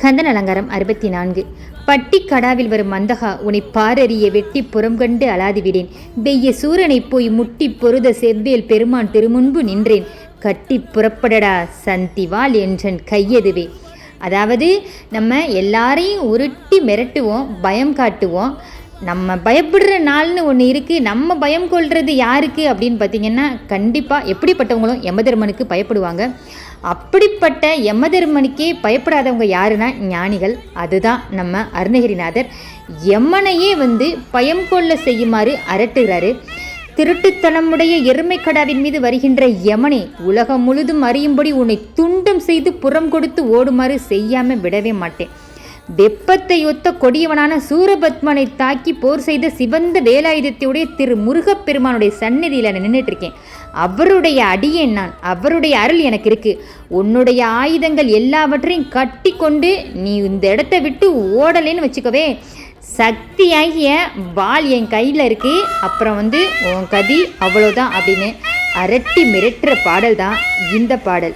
கந்தன் அலங்காரம் அறுபத்தி நான்கு பட்டி கடாவில் வரும் மந்தகா உன்னை பாரறிய வெட்டி புறம் கண்டு அலாதிவிடேன் வெய்ய சூரனை போய் முட்டி பொருத செவ்வேல் பெருமான் திருமுன்பு நின்றேன். கட்டி புறப்படடா சந்திவாள் என்றன் கையதுவே. அதாவது நம்ம எல்லாரையும் உருட்டி மிரட்டுவோம் பயம் காட்டுவோம். நம்ம பயப்படுற நாள்னு ஒன்று இருக்குது நம்ம பயம் கொள்வது யாருக்கு அப்படின்னு பார்த்தீங்கன்னா கண்டிப்பாக எப்படிப்பட்டவங்களும் யமதர்மனுக்கு பயப்படுவாங்க. அப்படிப்பட்ட யமதர்மனுக்கே பயப்படாதவங்க யாருன்னா ஞானிகள். அதுதான் நம்ம அருணகிரிநாதர். யமனையே வந்து பயம் கொள்ள செய்யுமாறு அரட்டுகிறாரு. திருட்டுத்தனமுடைய எருமைக்கடாவின் மீது வருகின்ற யமனே உலகம் முழுதும் அறியும்படி உன்னை துண்டம் செய்து புறம் கொடுத்து ஓடுமாறு செய்யாமல் விடவே மாட்டேன். வெப்பத்தை ஒத்த கொடியவனான சூரபத்மனை தாக்கி போர் செய்த சிவந்த வேலாயுதத்தையுடைய திரு முருகப்பெருமானுடைய சந்நிதியில் நான் நின்றுட்டு இருக்கேன் அவருடைய அடியேன் நான். அவருடைய அருள் எனக்கு இருக்கு. உன்னுடைய ஆயுதங்கள் எல்லாவற்றையும் கட்டி கொண்டு நீ இந்த இடத்த விட்டு ஓடலைன்னு வச்சுக்கவே. சக்தியாகிய வாள் என் கையில் இருக்கு. அப்புறம் வந்து உன் கதி அவ்வளோதான் அப்படின்னு அரட்டி மிரட்டுற பாடல் தான் இந்த பாடல்.